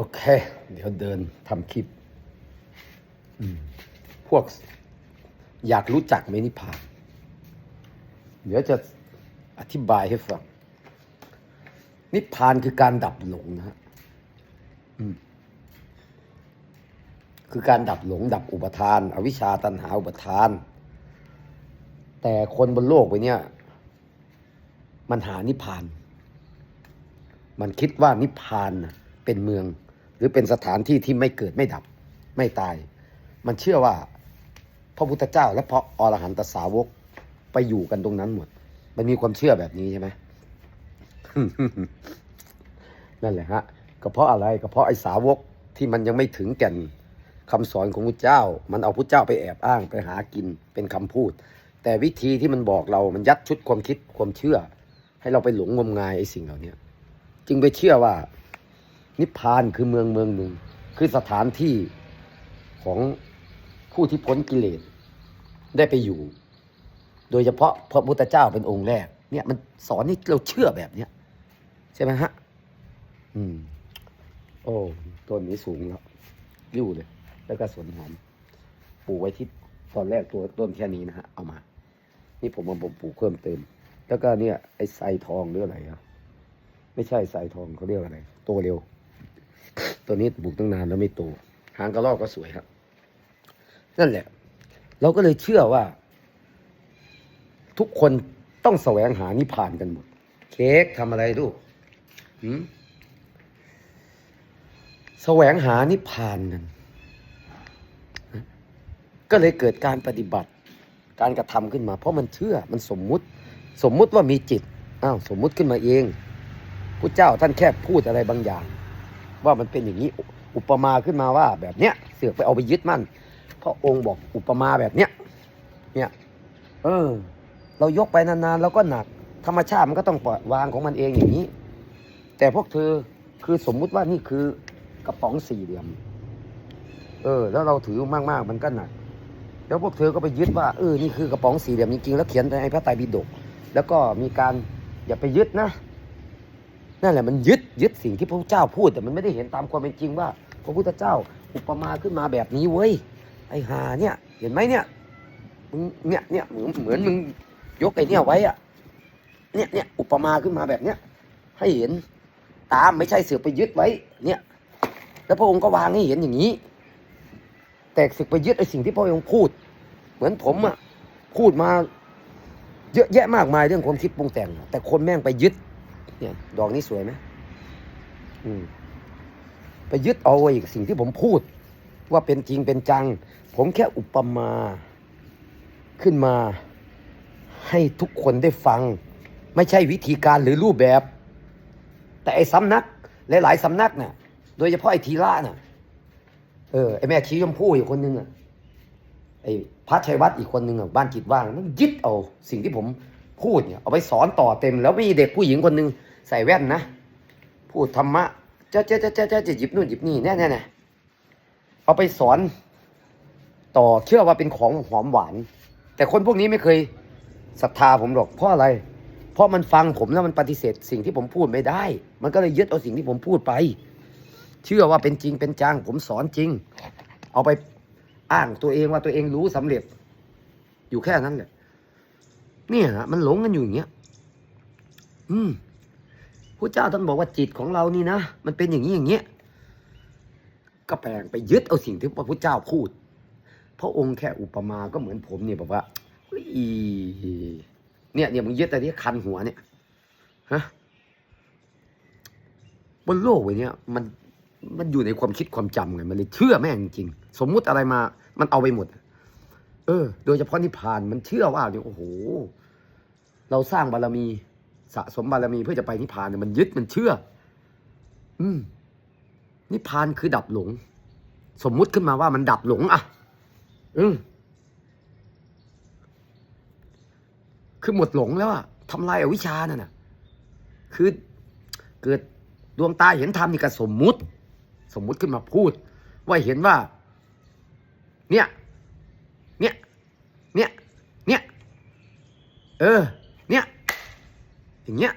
โอเค เดี๋ยวเดินทำคลิป พวกอยากรู้จักไหมนิพพาน เดี๋ยวจะอธิบายให้ฟัง นิพพานคือการดับหลงนะฮะคือการดับหลง ดับอุปทาน อวิชชาตันหาอุปทาน แต่คนบนโลกไปเนี่ย มันหานิพพาน มันคิดว่านิพพานเป็นเมือง หรือเป็นสถานที่ที่ไม่เกิดไม่ดับไม่ตาย มันเชื่อว่าพระพุทธเจ้า และพระอรหันตสาวกไปอยู่กันตรงนั้นหมด มันมีความเชื่อแบบนี้ใช่ไหมนั่นแหละฮะก็เพราะอะไรก็เพราะไอ้สาวกที่มันยังไม่ถึงแก่นคำสอนของพระเจ้า มันเอาพระเจ้าไปแอบอ้างไปหากินเป็นคำพูด แต่วิธีที่มันบอกเรามันยัดชุดความคิดความเชื่อ ให้เราไปหลงงมงายไอ้สิ่งเหล่านี้จึงไปเชื่อว่า นิพพานคือเมืองเมืองหนึ่ง คือสถานที่ของผู้ที่พ้นกิเลสได้ไปอยู่ โดยเฉพาะพระพุทธเจ้าเป็นองค์แรก เนี่ยมันสอนให้เราเชื่อแบบเนี้ยใช่ไหมฮะ อืม โอ้ต้นนี้สูงแล้วริ้วเลย แล้วก็สวนหอมปลูกไว้ที่ตอนแรกตัวต้นแค่นี้นะฮะ เอามา นี่ผมมาผมปลูกเพิ่มเติม แล้วก็เนี่ย ไอ้ไซทองหรืออะไรอะไม่ใช่ไซทองเขาเรียกอะไร โตเร็ว ตัวนี้ปลูกตั้งนานแล้วไม่โตหางกระรอกก็สวยครับ นั่นแหละ เราก็เลยเชื่อว่า ทุกคนต้องแสวงหานิพพานกันหมด เค้กทำอะไรลูกหืมแสวงหานิพพานกัน ก็เลยเกิดการปฏิบัติ การกระทำขึ้นมา เพราะมันเชื่อมันสมมุติ สมมุติว่ามีจิตอ้าวสมมุติขึ้นมาเองพระเจ้าท่านแค่พูดอะไรบางอย่าง ว่ามันเป็นอย่างนี้อุปมาขึ้นมาว่าแบบเนี้ยเสือกไปเอาไปยึดมั่นพระองค์บอกอุปมาแบบเนี้ยเนี่ยเออ เรายกไปนานๆเราก็หนัก ธรรมชาติมันก็ต้องปล่อยวางของมันเองอย่างนี้ แต่พวกเธอคือสมมุติว่านี่คือกระป๋องสี่เหลี่ยม เออ แล้วเราถือมากๆมันก็หนัก แล้วพวกเธอก็ไปยึดว่าเออนี่คือกระป๋องสี่เหลี่ยมจริงๆแล้วเขียนในพระไตรปิฎกแล้วก็มีการอย่าไปยึดนะ นั่นแหละมันยึดยึดสิ่งที่พระพุทธเจ้าพูด แต่มันไม่ได้เห็นตามความเป็นจริงว่า พระพุทธเจ้าอุปมาขึ้นมาแบบนี้เว้ยไอ้หาเนี่ย เห็นไหมเนี่ยมึงเนี่ยเนี่ยเหมือนเหมือนมึงยกไอ้เนี่ยไว้อะเนี่ยเนี่ยอุปมาขึ้นมาแบบเนี้ยให้เห็นตามไม่ใช่เสือไปยึดไว้ เนี่ย แล้วพระองค์ก็วางให้เห็นอย่างนี้ แต่สึกไปยึดไอ้สิ่งที่พระองค์พูด เหมือนผมอะพูดมา เยอะแยะมากมายเรื่องความคิดปรุงแต่ง แต่คนแม่งไปยึด เนี่ย ดอกนี้สวยไหมอืม ไปยึดเอาไอ้สิ่งที่ผมพูด ว่าเป็นจริงเป็นจัง ผมแค่อุปมาขึ้นมา ให้ทุกคนได้ฟัง ไม่ใช่วิธีการหรือรูปแบบ แต่ไอ้สำนัก หลายๆสำนักเนี่ยโดยเฉพาะไอ้ทีละน่ะ เออไอ้แม่ชีชมพู่อีกคนนึงอะไอ้พระชัยวัฒน์อีกคนหนึ่งอะบ้านจิตว่างมันยึดเอา สิ่งที่ผมพูดเนี่ยเอาไปสอนต่อเต็ม แล้วมีเด็กผู้หญิงคนหนึ่ง ใส่แว่นนะ พูดธรรมะเจ้าเจ้าเจ้าเจ้าเจ้าจะหยิบนู่นหยิบนี่แน่แน่แน่เอาไปสอน ต่อเชื่อว่าเป็นของหอมหวาน แต่คนพวกนี้ไม่เคยศรัทธาผมหรอกเพราะอะไร เพราะมันฟังผมแล้วมันปฏิเสธสิ่งที่ผมพูดไม่ได้ มันก็เลยยึดเอาสิ่งที่ผมพูดไป เชื่อว่าเป็นจริงเป็นจังผมสอนจริง เอาไปอ้างตัวเองว่าตัวเองรู้สำเร็จ อยู่แค่นั้นแหละเนี่ยฮะมันหลงกันอยู่อย่างเงี้ย อืม พระเจ้าท่านบอกว่าจิตของเรานี่นะ มันเป็นอย่างนี้อย่างเงี้ยก็แปลงไปยึดเอาสิ่งที่พระพุทธเจ้าพูด พระองค์แค่อุปมาก็เหมือนผมเนี่ยบอกว่าเฮ้ยเนี่ยเนี่ยมึงยึดแต่นี้คันหัวเนี่ยฮะบนโลกใบเนี้ยมันมันอยู่ในความคิดความจำไงมันเลยเชื่อแม่งจริง สมมุติอะไรมา มันเอาไปหมด เออ โดยเฉพาะนิพพานมันเชื่อว่าเนี่ยโอ้โห เราสร้างบารมี สะสมบารมีเพื่อจะไปนิพพานเนี่ยมันยึดมันเชื่อ อืม นิพพานคือดับหลง สมมุติขึ้นมาว่ามันดับหลง อะ อืมคือหมดหลงแล้วอะทำลายอวิชชานั่นน่ะ คือเกิดดวงตาเห็นธรรมนี่ก็สมมุติ สมมุติขึ้นมาพูด ว่าเห็นว่า เนี่ย เนี่ย เนี่ย เนี่ย เออ อย่างเงี้ย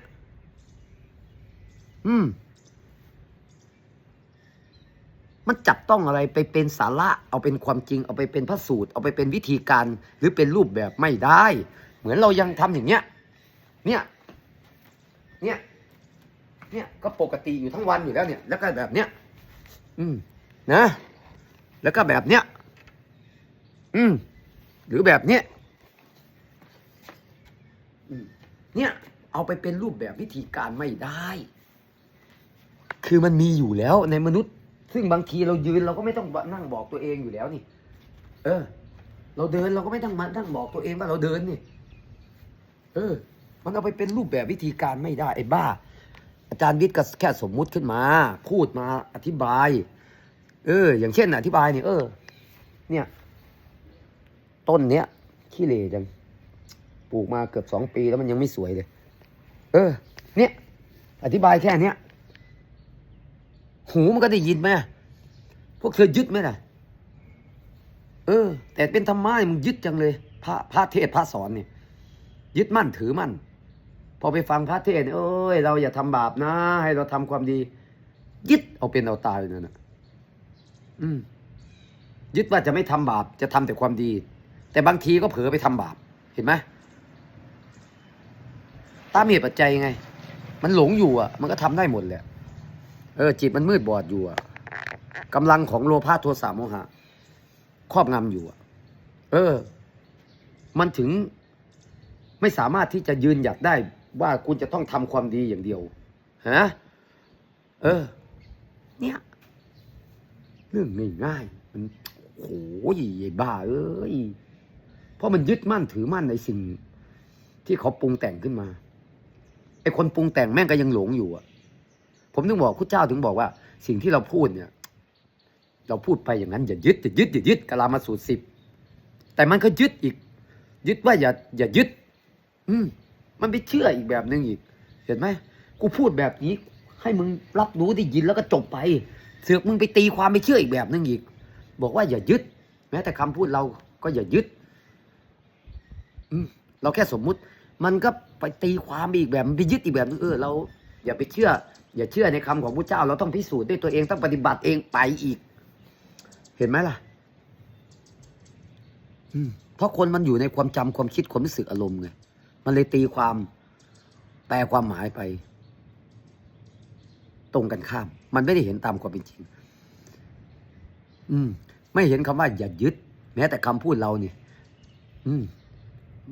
อืม มันจับต้องอะไรไปเป็นสาระ เอาเป็นความจริง เอาไปเป็นพระสูตร เอาไปเป็นวิธีการ หรือเป็นรูปแบบไม่ได้ เหมือนเรายังทำอย่างเนี้ย เนี่ย เนี่ย เนี่ย ก็ปกติอยู่ทั้งวันอยู่แล้วเนี่ย แล้วก็แบบเนี้ย อืม นะ แล้วก็แบบเนี้ย อืม หรือแบบเนี้ยอืมเนี่ย เอาไปเป็นรูปแบบวิธีการไม่ได้ คือมันมีอยู่แล้วในมนุษย์ ซึ่งบางทีเรายืนเราก็ไม่ต้องนั่งบอกตัวเองอยู่แล้วนี่ เออ เราเดินเราก็ไม่ต้องมานั่งบอกตัวเองว่าเราเดินนี่ เออ มันเอาไปเป็นรูปแบบวิธีการไม่ได้ไอ้บ้า อาจารย์วิทย์ก็แค่สมมุติขึ้นมา พูดมาอธิบาย เออ อย่างเช่น อธิบายเนี่ยเออ เนี่ย ต้นเนี้ยขี้เหร่จังปลูกมาเกือบสองปีแล้วมันยังไม่สวยเลย เออ เนี่ย อธิบายแค่เนี้ยหูมันก็ได้ยินไหมพวกเธอยึดไหมล่ะ เออ แต่เป็นธรรมะมึงยึดจังเลย พระพระเทศพระสอนเนี่ย ยึดมั่นถือมั่น พอไปฟังพระเทศเนี่ยเอ้ย เราอย่าทำบาปนะ ให้เราทำความดี ยึดเอาเป็นเอาตายอยู่นั่นน่ะอืม ยึดว่าจะไม่ทำบาป จะทำแต่ความดี แต่บางทีก็เผลอไปทำบาป เห็นไหม ตามเหตุปัจจัยไง มันหลงอยู่อะ มันก็ทำได้หมดแหละ เออ จิตมันมืดบอดอยู่อะกำลังของโลภะโทสะโมหะ ครอบงำอยู่อะ เออ มันถึงไม่สามารถที่จะยืนหยัดได้ว่าคุณจะต้องทำความดีอย่างเดียวฮะเออ เนี่ย เรื่องง่ายๆมันโอ้ยไอ้บ้า เอ้ยเพราะมันยึดมั่นถือมั่นในสิ่งที่เขาปรุงแต่งขึ้นมา ไอคนปรุงแต่งแม่งก็ยังหลงอยู่อะ ผมถึงบอกพระเจ้าถึงบอกว่า สิ่งที่เราพูดเนี่ย เราพูดไปอย่างนั้นอย่ายึดอย่ายึดอย่ายึดกลามาสูตรสิบแต่มันก็ยึดอีก ยึดว่าอย่าอย่ายึด อืมมันไปเชื่ออีกแบบหนึ่งอีก เห็นไหมกูพูดแบบนี้ ให้มึงรับรู้ได้ยินแล้วก็จบไป เสือกมึงไปตีความไปเชื่ออีกแบบหนึงอีก บอกว่าอย่ายึด แม้แต่คำพูดเราก็อย่ายึด อืมเราแค่สมมุติ มันก็ไปตีความอีกแบบมันไปยึดอีกแบบนึงเออเราอย่าไปเชื่อ อย่าเชื่อในคำของพระเจ้า เราต้องพิสูจน์ด้วยตัวเองต้องปฏิบัติเองไปอีก เห็นไหมล่ะ อืมเพราะคนมันอยู่ในความจำความคิดความรู้สึกอารมณ์ไงมันเลยตีความแปลความหมายไป ตรงกันข้าม มันไม่ได้เห็นตามความเป็นจริง อืม ไม่เห็นคำว่าอย่ายึด แม้แต่คำพูดเราเนี่ย อืม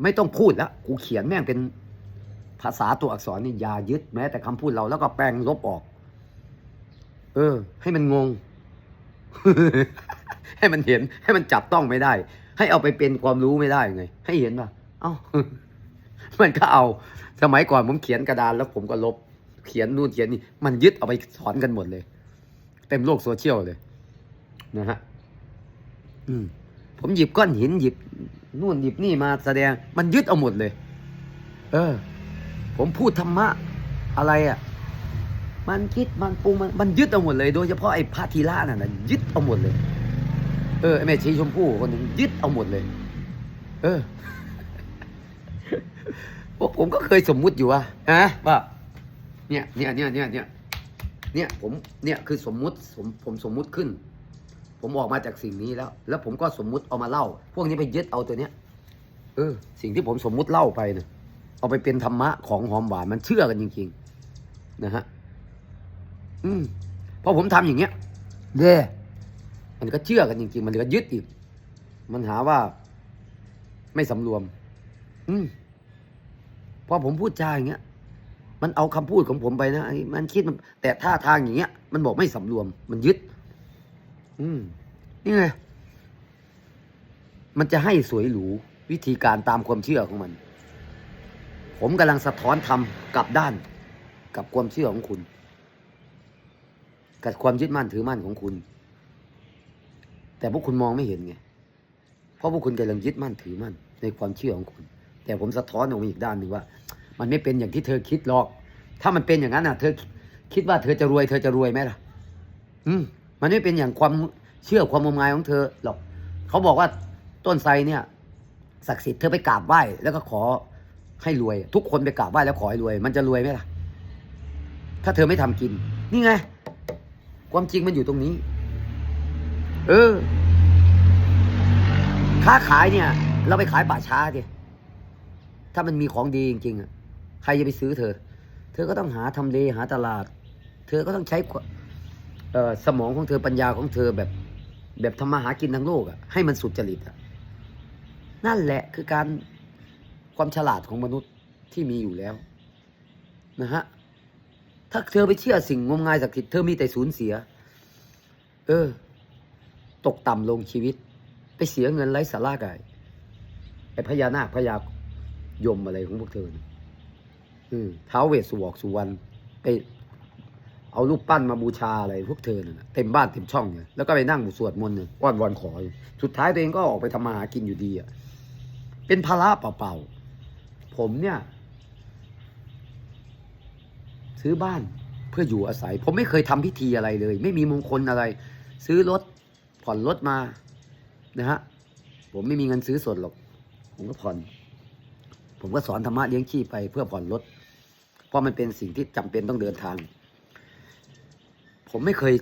ไม่ต้องพูดแล้วกูเขียนแม่งเป็นภาษาตัวอักษรนี่อย่ายึดแม้แต่คำพูดเราแล้วก็แปลงลบออก เออ ให้มันงง ให้มันเห็น ให้มันจับต้องไม่ได้ ให้เอาไปเป็นความรู้ไม่ได้ไง ให้เห็นป่ะเอ้ามันก็เอา สมัยก่อนผมเขียนกระดานแล้วผมก็ลบ เขียนนู่นเขียนนี่มันยึดเอาไปสอนกันหมดเลย เต็มโลกโซเชียลเลย นะฮะอืมผมหยิบก้อนหินหยิบ นู่นหยิบนี่มาแสดงมันยึดเอาหมดเลย เออ ผมพูดธรรมะอะไรอะ มันคิดมันปรุงมันมันยึดเอาหมดเลย โดยเฉพาะไอ้พระธีระนั่นน่ะยึดเอาหมดเลย เออไอ้แม่ชีชมพู่คนหนึ่งยึดเอาหมดเลย เออพวกผมก็เคยสมมุติอยู่ว่าฮะว่าเนี่ยเนี่ยเนี่ยเนี่ยเนี่ยเนี่ยผมเนี่ยคือสมมุติผมผมสมมุติขึ้น ผมออกมาจากสิ่งนี้แล้ว แล้วผมก็สมมุติเอามาเล่า พวกนี้ไปยึดเอาตัวเนี้ย เออ สิ่งที่ผมสมมุติเล่าไปเนี่ยเอาไปเป็นธรรมะของหอมหวานมันเชื่อกันจริง ๆ นะฮะ อืมพอผมทำอย่างเงี้ยเด้มันก็เชื่อกันจริง ๆ มันก็ยึดอีก มันหาว่า ไม่สำรวม อืมพอผมพูดจาอย่างเงี้ย มันเอาคำพูดของผมไปนะไอ้มันคิดมัน แต่ท่าทางอย่างเงี้ย มันบอกไม่สำรวม มันยึด อืม นี่ไง มันจะให้สวยหรูวิธีการตามความเชื่อของมัน ผมกำลังสะท้อนทำกลับด้าน กับความเชื่อของคุณ กับความยึดมั่นถือมั่นของคุณ แต่พวกคุณมองไม่เห็นไง เพราะพวกคุณกำลังยึดมั่นถือมั่นในความเชื่อของคุณ แต่ผมสะท้อนออกมาอีกด้านหนึ่งว่า มันไม่เป็นอย่างที่เธอคิดหรอก ถ้ามันเป็นอย่างนั้นอะ เธอคิดว่าเธอจะรวย เธอจะรวยไหมล่ะ อืม มันไม่เป็นอย่างความเชื่อความงมงายของเธอหรอกเขาบอกว่าต้นไทรเนี่ยศักดิ์สิทธิ์เธอไปกราบไหว้แล้วก็ขอให้รวย ทุกคนไปกราบไหว้แล้วขอให้รวย มันจะรวยไหมล่ะ ถ้าเธอไม่ทำกิน นี่ไง ความจริงมันอยู่ตรงนี้ เออ ค้าขายเนี่ย เราไปขายป่าช้าดิถ้ามันมีของดีจริงๆอะใครจะไปซื้อเธอ เธอก็ต้องหาทำเลหาตลาด เธอก็ต้องใช้ สมองของเธอปัญญาของเธอแบบแบบทำมาหากินทั้งโลกอะให้มันสุดจริตอะนั่นแหละคือการความฉลาดของมนุษย์ที่มีอยู่แล้วนะฮะถ้าเธอไปเชื่อสิ่งงมงายศักดิ์สิทธิ์เธอมีแต่สูญเสีย เออ ตกต่ำลงชีวิต ไปเสียเงินไร้สาระกันไอ้พญานาคพญายมอะไรของพวกเธอนะอืมท้าวเวสสุวอกสุวรรณไป เอารูปปั้นมาบูชาอะไรพวกเธอน่ะเต็มบ้านเต็มช่องเนี่ยแล้วก็ไปนั่งสวดมนต์เนี่ยอ้อนวอนขออยู่สุดท้ายตัวเองก็ออกไปทำมาหากินอยู่ดีอะเป็นภาระเปล่าๆผมเนี่ย ซื้อบ้านเพื่ออยู่อาศัย ผมไม่เคยทำพิธีอะไรเลย ไม่มีมงคลอะไร ซื้อรถผ่อนรถมานะฮะผมไม่มีเงินซื้อสดหรอก ผมก็ผ่อน ผมก็สอนธรรมะเลี้ยงชีพไปเพื่อผ่อนรถ เพราะมันเป็นสิ่งที่จำเป็นต้องเดินทาง ผมไม่เคย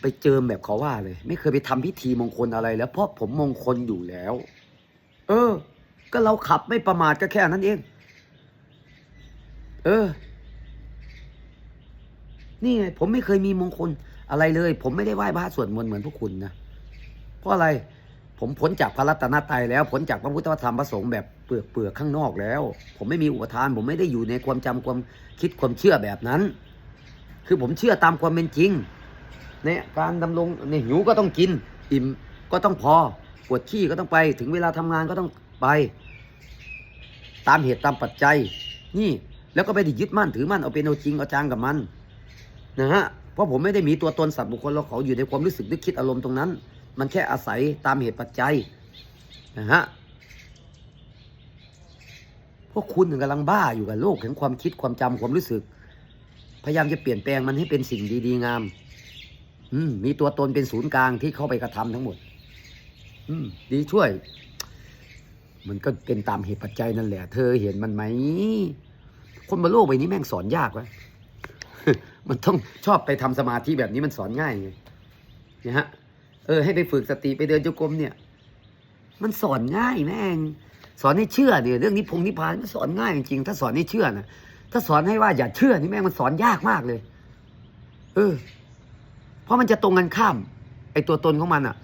ไปเจิมแบบเขาว่าเลย ไม่เคยไปทำพิธีมงคลอะไรแล้ว เพราะผมมงคลอยู่แล้ว เออ ก็เราขับไม่ประมาทก็แค่นั้นเอง เออ นี่ไงผมไม่เคยมีมงคลอะไรเลย ผมไม่ได้ไหว้พระสวดมนต์เหมือนพวกคุณนะเพราะอะไร ผมพ้นจากพระรัตนตรัยแล้วพ้นจากพระพุทธธรรมพระสงฆ์แบบเปลือกเปลือกข้างนอกแล้ว ผมไม่มีอุปทาน ผมไม่ได้อยู่ในความจำความคิดความเชื่อแบบนั้น คือผมเชื่อตามความเป็นจริงเนี่ยการดำรงเนี่ยหิวก็ต้องกิน อิ่มก็ต้องพอปวดขี้ก็ต้องไป ถึงเวลาทำงานก็ต้องไป ตามเหตุตามปัจจัย นี่แล้วก็ไม่ได้ยึดมั่นถือมั่นเอาเป็นเอาจริงเอาจังกับมันนะฮะเพราะผมไม่ได้มีตัวตนสัตว์บุคคลเราเขาอยู่ในความรู้สึกนึกคิดอารมณ์ตรงนั้น มันแค่อาศัยตามเหตุปัจจัยนะฮะพวกคุณกำลังบ้าอยู่กับโลกแห่งความคิดความจำความรู้สึก พยายามจะเปลี่ยนแปลงมันให้เป็นสิ่งดีๆงาม อืม มีตัวตนเป็นศูนย์กลางที่เข้าไปกระทำทั้งหมด อืม ดีช่วย มันก็เป็นตามเหตุปัจจัยนั่นแหละ เธอเห็นมันไหม คนบนโลกใบนี้แม่งสอนยากวะมันต้องชอบไปทำสมาธิแบบนี้มันสอนง่ายไงนะฮะ เออ ให้ไปฝึกสติไปเดินจงกรมเนี่ย มันสอนง่ายแม่ง สอนให้เชื่อเนี่ยเรื่องนิพพงนิพพานมันสอนง่ายจริงๆถ้าสอนให้เชื่อนะ ถ้าสอนให้ว่าอย่าเชื่อนี่แม่งมันสอนยากมากเลย เออ เพราะมันจะตรงกันข้าม ไอตัวตนของมันอะ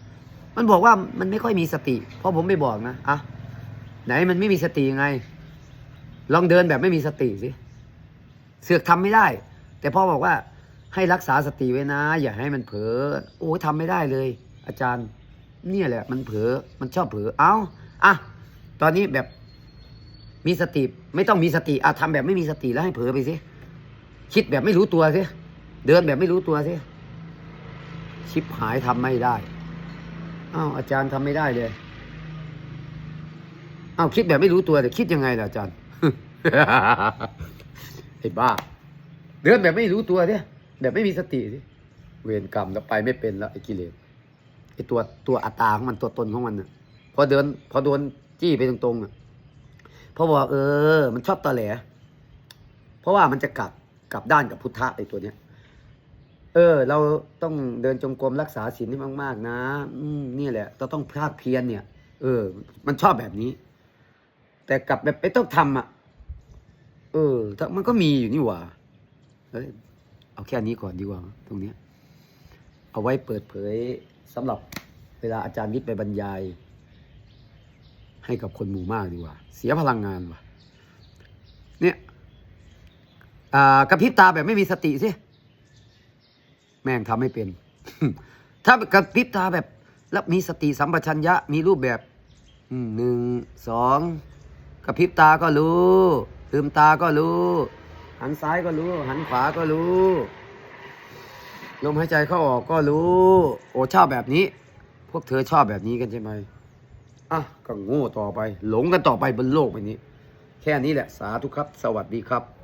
มันบอกว่ามันไม่ค่อยมีสติ เพราะผมไม่บอกนะอะไหนมันไม่มีสติยังไง ลองเดินแบบไม่มีสติสิเสือกทำไม่ได้ แต่พ่อบอกว่า ให้รักษาสติไว้นะ อย่าให้มันเผลอโอ้ยทำไม่ได้เลย อาจารย์ เนี่ยแหละ มันเผลอมันชอบเผลอเอ้าอะตอนนี้แบบ มีสติไม่ต้องมีสติอะทำแบบไม่มีสติแล้วให้เผลอไปสิคิดแบบไม่รู้ตัวสิเดินแบบไม่รู้ตัวสิชิบหายทำไม่ได้อ้าวอาจารย์ทำไม่ได้เลยอ้าวคิดแบบไม่รู้ตัวแต่คิดยังไงล่ะอาจารย์ไอ้บ้า เดินแบบไม่รู้ตัวเนี่ยแบบไม่มีสติสิเวรกรรมแล้วไปไม่เป็นแล้วไอ้กิเลสไอ้ตัวตัวอัตตาของมันตัวตนของมันน่ะพอเดิน พอโดนจี้ไปตรงๆอะ พอบอกเออ มันชอบตอแหล เพราะว่ามันจะกลับกลับด้านกับพุทธะไอ้ตัวเนี้ย เออ เราต้องเดินจงกรมรักษาศีลให้มาก ๆ นะ อืมนี่แหละเราต้องภาคเพียรเนี่ย เออ มันชอบแบบนี้ แต่กลับแบบไม่ต้องทำอะ เออมันก็มีอยู่นี่หว่าเอ้ยเอาแค่นี้ก่อนดีกว่า ตรงเนี้ย เอาไว้เปิดเผยสำหรับเวลาอาจารย์วิทย์ไปบรรยาย ให้กับคนหมู่มากดีกว่า เสียพลังงานว่ะ เนี่ยกระพริบตาแบบไม่มีสติสิ แม่งทำไม่เป็น ถ้ากระพริบตาแบบ แล้วมีสติสัมปชัญญะมีรูปแบบหนึ่งสองกระพริบตาก็รู้ลืมตาก็รู้ หันซ้ายก็รู้ หันขวาก็รู้ลมหายใจเข้าออกก็รู้ โอ้ชอบแบบนี้ พวกเธอชอบแบบนี้กันใช่ไหม อะก็โง่ต่อไป หลงกันต่อไปบนโลกใบนี้ แค่นี้แหละสาธุครับ สวัสดีครับ